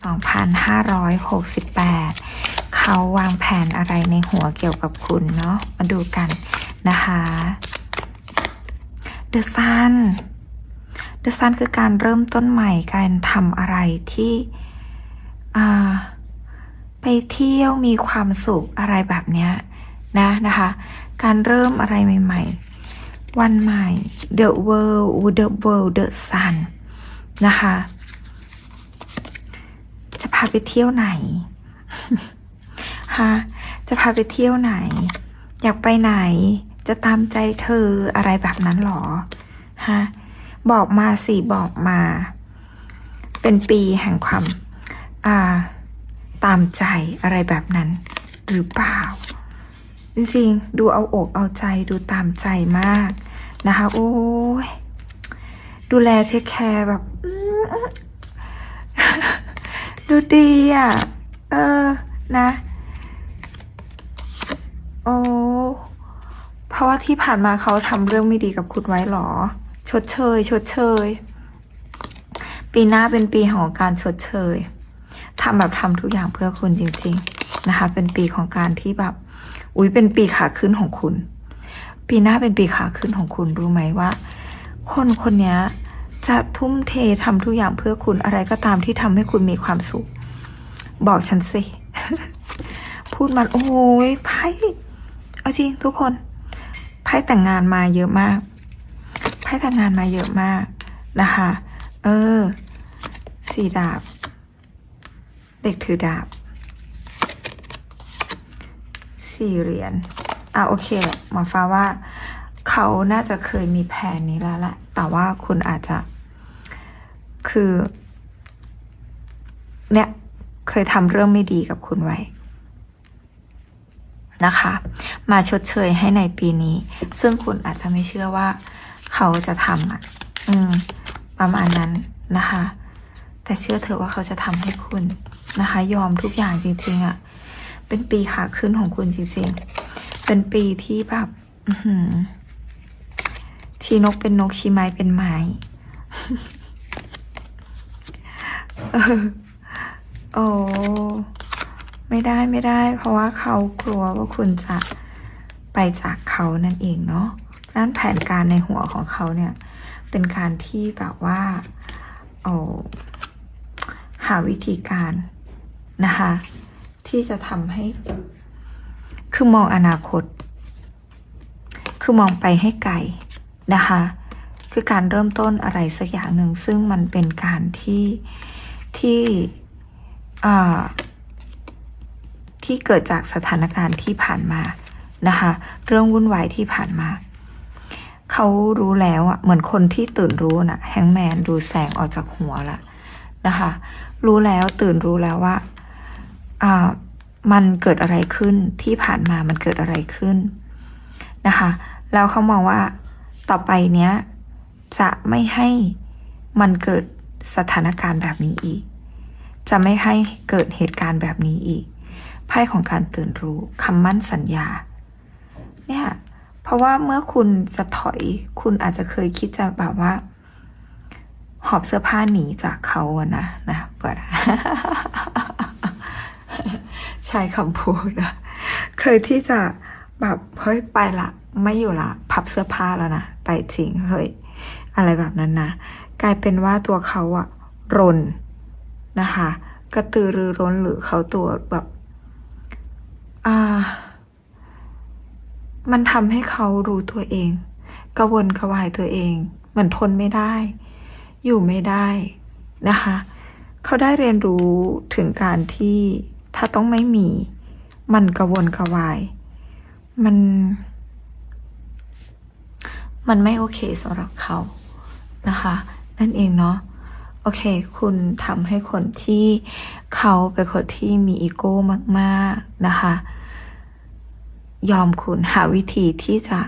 2568 เขาวางแผนอะไรในหัวเกี่ยวกับคุณเนาะ มาดูกันนะคะ The Sun The Sun คือการเริ่มต้นใหม่ การทำอะไรที่ไปเที่ยวมีความสุขอะไรแบบเนี้ยนะนะคะ การเริ่มอะไรใหม่ ๆ วันใหม่ The World The World The Sun นะคะาไปเที่ยวไหนฮะจะพาไปเที่ยวไหน อยากไปไหน จะตามใจเธออะไรแบบนั้นหรอฮะบอกมาสิบอกมา เป็นปีแห่งความอ่าตามใจอะไรแบบนั้น หรือเปล่า จริงๆ ดูเอาอกเอาใจดูตามใจมากนะคะ โอ้ยดูแลเทคแคร์แบบ ดูดีอะ เออ นะ โอ้เพราะว่าที่ผ่านมาเขาทำเรื่องไม่ดีกับคุณไว้หรอ ชดเชย ชดเชย ปีหน้าเป็นปีของการชดเชยทำแบบทำทุกอย่างเพื่อคุณจริง ๆ นะคะ เป็นปีของการที่แบบ อุ้ยเป็นปีขาขึ้นของคุณ ปีหน้าเป็นปีขาขึ้นของคุณรู้ไหมว่า คนคนนี้ จะทุ่มเททำทุกอย่างเพื่อคุณอะไรก็ตามที่ทำให้คุณมีความสุข บอกฉันสิ พูดมันโอ้ยไพ่เอาจริงทุกคนไพ่แต่งงานมาเยอะมากไพ่แต่งงานมาเยอะมากนะคะ เออสี่ดาบ เด็กถือดาบสี่เหรียญอะโอเคหมอฟ้าว่า เขาน่าจะเคยมีแผนนี้แล้วแหละ แต่ว่าคุณอาจจะ คือ เนี่ย เคยทำเรื่องไม่ดีกับคุณไว้ นะคะ มาชดเชยให้ในปีนี้ ซึ่งคุณอาจจะไม่เชื่อว่า เขาจะทำอะ อืม ประมาณนั้นนะคะ แต่เชื่อเถอะว่าเขาจะทำให้คุณนะคะ ยอมทุกอย่างจริงๆอะ่ะ เป็นปีขาขึ้นของคุณจริงๆ เป็นปีที่แบบ อือหือ ชีนกเป็นนกชีไม้เป็นไม้โอ้ไม่ได้ไม่ได้ เพราะว่าเขากลัวว่าคุณจะไปจากเขานั่นเองเนาะนั่นแผนการในหัวของเขาเนี่ย เป็นการที่แบบว่าโอ้หาวิธีการนะคะ ที่จะทำให้ คือมองอนาคต คือมองไปให้ไกล นะคะ คือการเริ่มต้นอะไรสักอย่างหนึ่งซึ่งมันเป็นการที่ที่ที่เกิดจากสถานการณ์ที่ผ่านมานะคะ เรื่องวุ่นวายที่ผ่านมา เขารู้แล้วอะเหมือนคนที่ตื่นรู้น่ะแฮงแมนดูแสงออกจากหัวละนะคะ รู้แล้วตื่นรู้แล้วว่าอ่ามันเกิดอะไรขึ้นที่ผ่านมามันเกิดอะไรขึ้นนะคะ แล้วเขามองว่า ต่อไปเนี้ยจะไม่ให้มันเกิดสถานการณ์แบบนี้อีก จะไม่ให้เกิดเหตุการณ์แบบนี้อีก ไพ่ของการตื่นรู้คำมั่นสัญญา เนี่ย เพราะว่าเมื่อคุณจะถอย คุณอาจจะเคยคิดจะแบบว่า หอบเสื้อผ้าหนีจากเขาอะนะนะเปิดใช้คำพูดอะเคยที่จะ แบบเฮ้ยไปละ ไม่อยู่ละ พับเสื้อผ้าแล้วนะไปจริงเฮ้ยอะไรแบบนั้นนะกลายเป็นว่าตัวเขาอะรนนะคะกระตือรือร้นหรือเขาตัวแบบอ่ามันทำให้เขารู้ตัวเองกระวนกระวายตัวเองเหมือนทนไม่ได้ อยู่ไม่ได้นะคะ เขาได้เรียนรู้ถึงการที่ถ้าต้องไม่มี มันกระวนกระวาย มัน มันไม่โอเคสำหรับเขานะคะ นั่นเองเนาะโอเค คุณทำให้คนที่เขาเป็นคนที่มีอีโก้มากๆนะคะ ยอมคุณหาวิธีที่จะ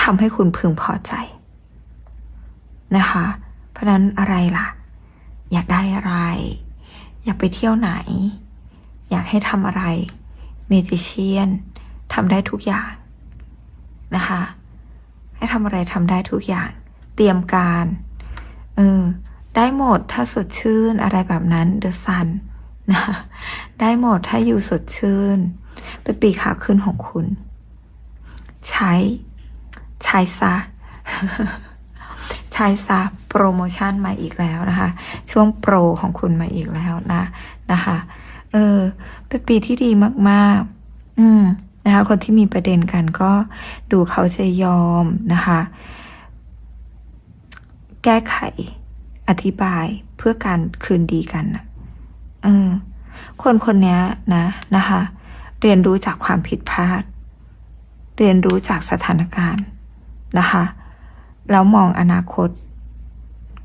ทำให้คุณพึงพอใจนะคะ เพราะนั้นอะไรล่ะ อยากได้อะไร อยากไปเที่ยวไหน อยากให้ทำอะไร เมจิเชียนทำได้ทุกอย่างนะคะ ให้ทำอะไรทำได้ทุกอย่าง เตรียมการเออได้หมดถ้าสดชื่นอะไรแบบนั้น The Sun นะได้หมดถ้าอยู่สดชื่น เป็นปีขาขึ้นของคุณ ใช้ ใช้ซะใช้ซะโปรโมชั่นมาอีกแล้วนะคะ ช่วงโปรของคุณมาอีกแล้วนะนะคะ เออ เป็นปีที่ดีมากๆ อืมนะคะ คนที่มีประเด็นกันก็ดูเขาจะยอมนะคะ แก้ไข อธิบายเพื่อการคืนดีกันนะเออ คนคนนี้นะนะคะ เรียนรู้จากความผิดพลาด เรียนรู้จากสถานการณ์นะคะ แล้วมองอนาคต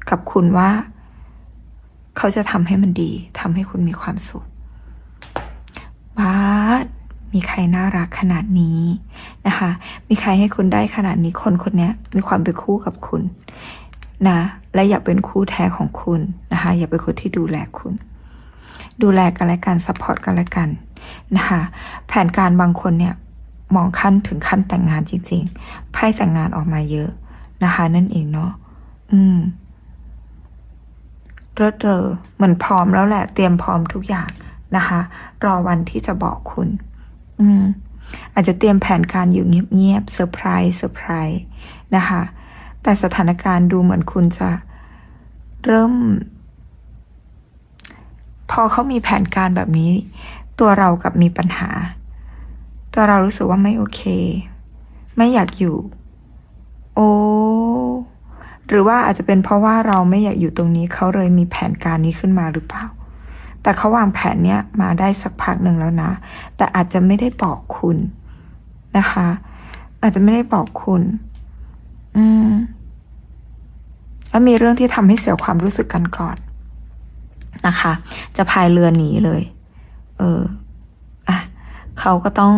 กับคุณว่า เขาจะทำให้มันดีทำให้คุณมีความสุข บ้าสมีใครน่ารักขนาดนี้นะคะ มีใครให้คุณได้ขนาดนี้คนคนนี้มีความเป็นคู่กับคุณนะและอย่าเป็นคู่แท้ของคุณนะคะ อย่าเป็นคนที่ดูแลคุณ ดูแลกันและกันซัพพอร์ตกันและกันนะคะแผนการบางคนเนี่ยมองขั้นถึงขั้นแต่งงานจริงๆไพ่แต่งงานออกมาเยอะนะคะ นั่นเองเนาะอืมริดเรอเหมือนพร้อมแล้วแหละ เตรียมพร้อมทุกอย่าง นะคะ รอวันที่จะบอกคุณ อืม อาจจะเตรียมแผนการอยู่เงียบๆเซอร์ไพรส์เซอร์ไพรส์นะคะ แต่สถานการณ์ดูเหมือนคุณจะเริ่ม พอเขามีแผนการแบบนี้ ตัวเรากับมีปัญหา ตัวเรารู้สึกว่าไม่โอเค ไม่อยากอยู่ โอ้หรือว่าอาจจะเป็นเพราะว่าเราไม่อยากอยู่ตรงนี้เขาเลยมีแผนการนี้ขึ้นมาหรือเปล่า แต่เขาวางแผนเนี้ยมาได้สักพักหนึ่งแล้วนะ แต่อาจจะไม่ได้บอกคุณนะคะ อาจจะไม่ได้บอกคุณ อืม แล้วมีเรื่องที่ทำให้เสียความรู้สึกกันก่อนนะคะ จะพายเรือหนีเลย เออ อะ เขาก็ต้อง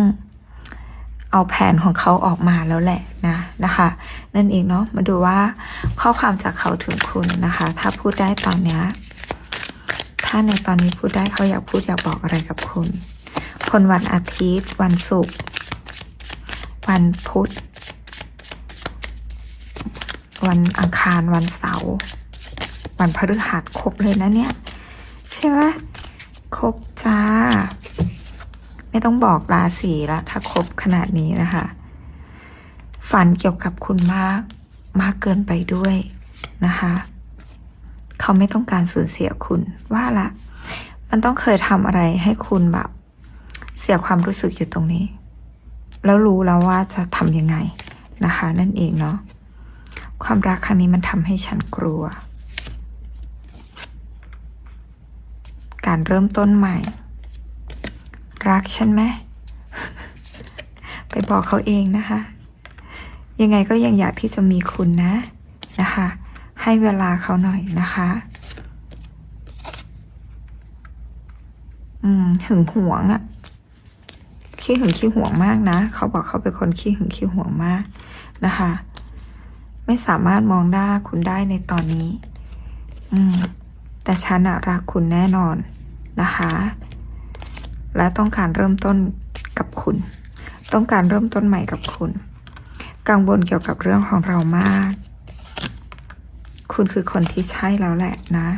เอาแผนของเขาออกมาแล้วแหละนะนะคะ นั่นเองเนาะมาดูว่าข้อความจากเขาถึงคุณนะคะ ถ้าพูดได้ตอนเนี้ย ถ้าในตอนนี้พูดได้เขาอยากพูดอยากบอกอะไรกับคุณ คนวันอาทิตย์ วันศุกร์ วันพุธ วันอังคาร วันเสาร์ วันพฤหัสครบเลยนะเนี่ย ใช่ไหมครบจ้า ไม่ต้องบอกราศีละถ้าครบขนาดนี้นะคะ ฝันเกี่ยวกับคุณมาก มากเกินไปด้วยนะคะ เขาไม่ต้องการสูญเสียคุณว่าละ มันต้องเคยทำอะไรให้คุณแบบ เสียความรู้สึกอยู่ตรงนี้ แล้วรู้แล้วว่าจะทำยังไงนะคะ นั่นเองเนาะความรักครั้งนี้มันทำให้ฉันกลัว การเริ่มต้นใหม่ รักฉันไหม ไปบอกเขาเองนะคะ ยังไงก็ยังอยากที่จะมีคุณนะนะคะ ให้เวลาเขาหน่อยนะคะอืมหึงหวงอะขี้หึงขี้หวงมากนะ เขาบอกเขาเป็นคนขี้หึงขี้หวงมากนะคะ ไม่สามารถมองหน้าคุณได้ในตอนนี้ อืม แต่ฉันรักคุณแน่นอนนะคะ และต้องการเริ่มต้นกับคุณ ต้องการเริ่มต้นใหม่กับคุณ กังวลเกี่ยวกับเรื่องของเรามาก คุณคือคนที่ใช่แล้วแหละนะ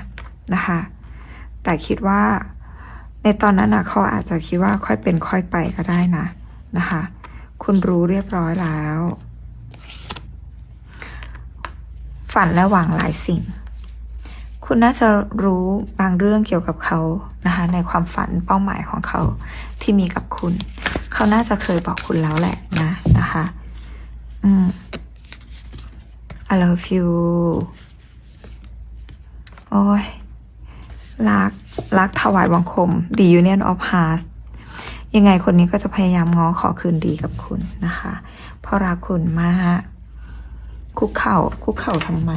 นะคะ แต่คิดว่าในตอนนั้นนะเขาอาจจะคิดว่าค่อยเป็นค่อยไปก็ได้นะนะคะ คุณรู้เรียบร้อยแล้ว ฝันและหวังหลายสิ่ง คุณน่าจะรู้บางเรื่องเกี่ยวกับเขานะคะ ในความฝันเป้าหมายของเขาที่มีกับคุณ เขาน่าจะเคยบอกคุณแล้วแหละนะนะคะ อืม I love you โอ้ยรักรักถวายบังคม The Union of Hearts ยังไงคนนี้ก็จะพยายามง้อขอคืนดีกับคุณนะคะ เพราะรักคุณมากคุกเข่าคุกเข่าทำไม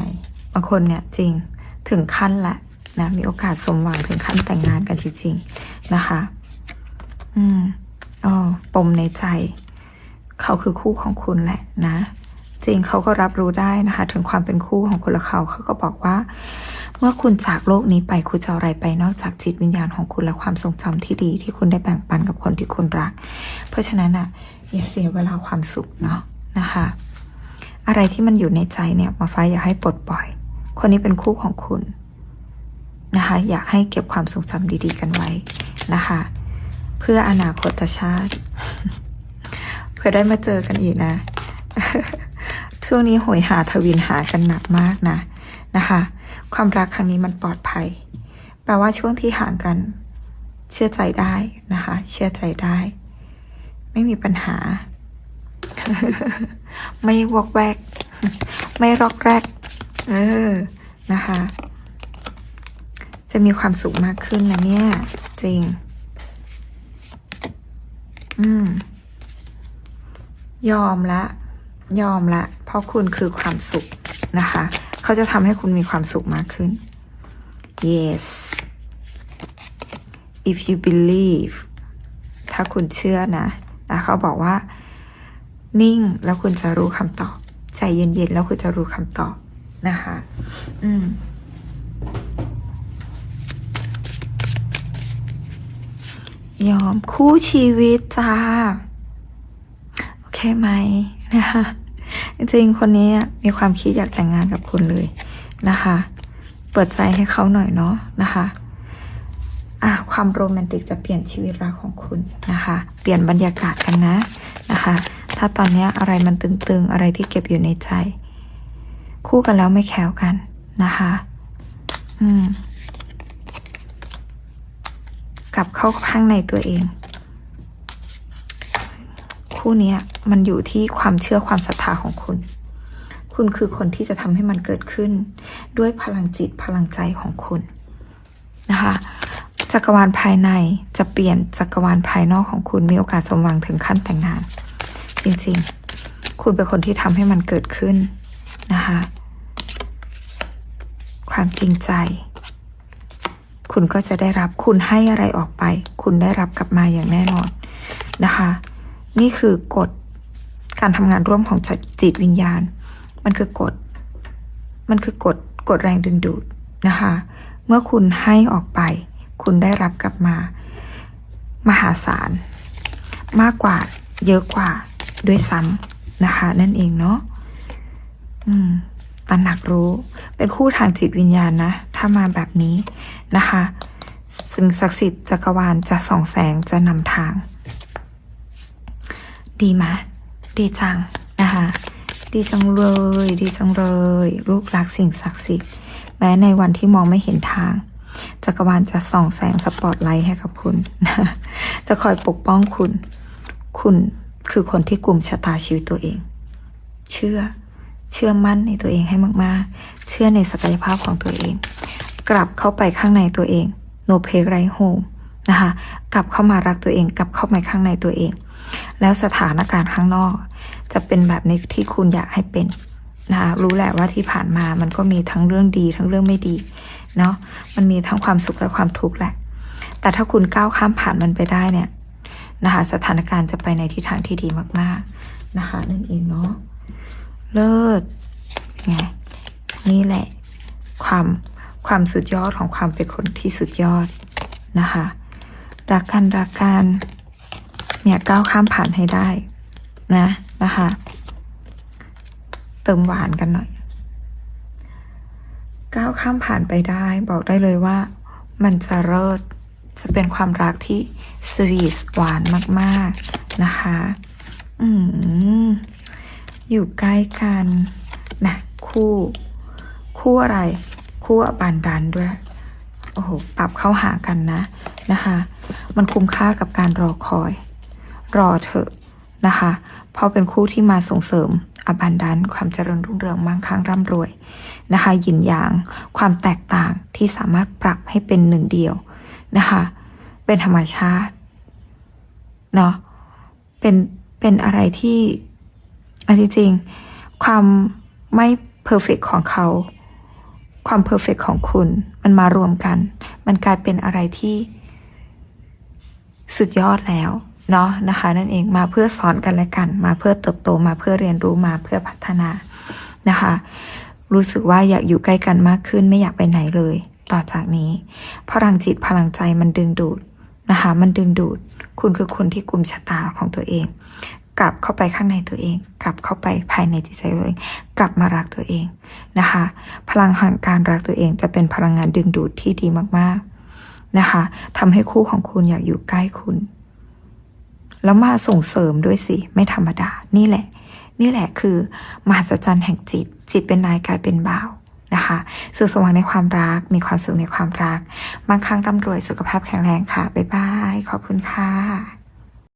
บางคนเนี่ยจริงถึงขั้นแหละนะมีโอกาสสมหวังถึงขั้นแต่งงานกันจริงๆนะคะ อืมอ๋อปมในใจ เขาคือคู่ของคุณแหละนะ จริงเขาก็รับรู้ได้นะคะ ถึงความเป็นคู่ของคุณและเขาเขาก็บอกว่า เมื่อคุณจากโลกนี้ไปคุณจะอะไรไปนอกจากจิตวิญญาณของคุณและความทรงจำที่ดีที่คุณได้แบ่งปันกับคนที่คุณรัก เพราะฉะนั้นอะอย่าเสียเวลาความสุขเนาะนะคะ อะไรที่มันอยู่ในใจเนี่ยมาฟ้าอยากให้ปลดปล่อย คนนี้เป็นคู่ของคุณนะคะ อยากให้เก็บความทรงจำดี ๆ กันไว้นะคะ เพื่ออนาคตชาติ เพื่อได้มาเจอกันอีกนะช่วงนี้โหยหาทวินหากันหนักมากนะนะคะ ความรักครั้งนี้มันปลอดภัย แปลว่าช่วงที่ห่างกัน เชื่อใจได้นะคะ เชื่อใจได้ ไม่มีปัญหา ไม่วอกแวก ไม่รอกแรก เออ นะคะ จะมีความสุขมากขึ้นนะเนี่ย จริง อืม ยอมละ ยอมละ เพราะคุณคือความสุขนะคะ เขาจะทำให้คุณมีความสุขมากขึ้น yes if you believe ถ้าคุณเชื่อนะนะเขาบอกว่า นิ่งแล้วคุณจะรู้คำตอบ ใจเย็นๆ แล้วคุณจะรู้คำตอบนะคะ อืมยอมคู่ชีวิตจ้า โอเคไหมนะคะ จริงคนนี้มีความคิดอยากแต่งงานกับคุณเลยนะคะ เปิดใจให้เขาหน่อยเนาะนะคะอะความโรแมนติกจะเปลี่ยนชีวิตรักของคุณนะคะ เปลี่ยนบรรยากาศกันนะนะคะ ถ้าตอนนี้อะไรมันตึงๆ อะไรที่เก็บอยู่ในใจ คู่กันแล้วไม่แคล้วกันนะคะ อืม กลับเข้าข้างในตัวเอง คู่นี้มันอยู่ที่ความเชื่อความศรัทธาของคุณ คุณคือคนที่จะทำให้มันเกิดขึ้น ด้วยพลังจิตพลังใจของคุณนะคะจักรวาลภายในจะเปลี่ยนจักรวาลภายนอกของคุณมีโอกาสสมหวังถึงขั้นแต่งงาน จริงๆ คุณเป็นคนที่ทำให้มันเกิดขึ้นนะคะความจริงใจ คุณก็จะได้รับคุณให้อะไรออกไป คุณได้รับกลับมาอย่างแน่นอนนะคะ นี่คือกฎการทำงานร่วมของจิตวิญญาณ มันคือกฎ มันคือกฎกฎแรงดึงดูดนะคะ เมื่อคุณให้ออกไป คุณได้รับกลับมา มหาศาล มากกว่าเยอะกว่าด้วยซ้ำนะคะ นั่นเองเนาะอืมตระหนักรู้เป็นคู่ทางจิตวิญญาณนะ ถ้ามาแบบนี้นะคะ สิ่งศักดิ์สิทธิ์จักรวาลจะส่องแสงจะนำทาง ดีไหมดีจังนะคะ ดีจังเลย ดีจังเลย ลูกรักสิ่งศักดิ์สิทธิ์แม้ในวันที่มองไม่เห็นทางจักรวาลจะส่องแสงสปอตไลท์ให้กับคุณจะคอยปกป้องคุณ คุณคือคนที่กลุ่มชะตาชีวิตตัวเอง เชื่อ เชื่อมั่นในตัวเองให้มากๆ เชื่อในศักยภาพของตัวเอง กลับเข้าไปข้างในตัวเอง no pay right home นะคะ กลับเข้ามารักตัวเอง กลับเข้ามาข้างในตัวเอง แล้วสถานการณ์ข้างนอก จะเป็นแบบในที่คุณอยากให้เป็นนะคะรู้แหละว่าที่ผ่านมามันก็มีทั้งเรื่องดีทั้งเรื่องไม่ดีเนาะมันมีทั้งความสุขและความทุกข์แหละ แต่ถ้าคุณก้าวข้ามผ่านมันไปได้เนี่ยนะคะสถานการณ์จะไปในทิศทางที่ดีมากๆนะคะนั่นเองเนาะเลิศไงนี่แหละ ความความสุดยอดของความเป็นคนที่สุดยอดนะคะ รักกันรักกัน เนี่ยก้าวข้ามผ่านให้ได้นะนะคะ เติมหวานกันหน่อย ก้าวข้ามผ่านไปได้ บอกได้เลยว่า มันจะเลิศจะเป็นความรักที่สวีทหวานมาก ๆ นะคะ อืม อยู่ใกล้กันนะคู่ คู่อะไร คู่บานดันด้วย โอ้โห ปรับเข้าหากันนะ นะคะ มันคุ้มค่ากับการรอคอย รอเถอะนะคะเพราะเป็นคู่ที่มาส่งเสริมอบันดันความเจริญรุ่งเรืองมั่งคั่งร่ำรวยนะคะหยินหยางความแตกต่างที่สามารถปรับให้เป็นหนึ่งเดียวนะคะเป็นธรรมชาติเนาะเป็นเป็นอะไรที่อันที่จริง ความไม่เพอร์เฟกของเขา ความเพอร์เฟกของคุณ มันมารวมกัน มันกลายเป็นอะไรที่สุดยอดแล้ว เนาะนะคะ นั่นเองมาเพื่อสอนกันและกัน มาเพื่อเติบโตมาเพื่อเรียนรู้มาเพื่อพัฒนานะคะ รู้สึกว่าอยากอยู่ใกล้กันมากขึ้นไม่อยากไปไหนเลย ต่อจากนี้ พลังจิตพลังใจมันดึงดูดนะคะ มันดึงดูด คุณคือคนที่กลุ่มชะตาของตัวเอง กลับเข้าไปข้างในตัวเอง กลับเข้าไปภายในจิตใจตัวเอง กลับมารักตัวเองนะคะ พลังแห่งการรักตัวเองจะเป็นพลังงานดึงดูดที่ดีมากๆนะคะทำให้คู่ของคุณอยากอยู่ใกล้คุณ แล้วมาส่งเสริมด้วยสิ ไม่ธรรมดา นี่แหละ นี่แหละคือ มหัศจรรย์แห่งจิต จิตเป็นนายกายเป็นบ่าวนะคะสื่อสว่างในความรัก มีความสุขในความรักบางครั้งร่ำรวยสุขภาพแข็งแรงค่ะ บ๊ายบาย ขอบคุณค่ะ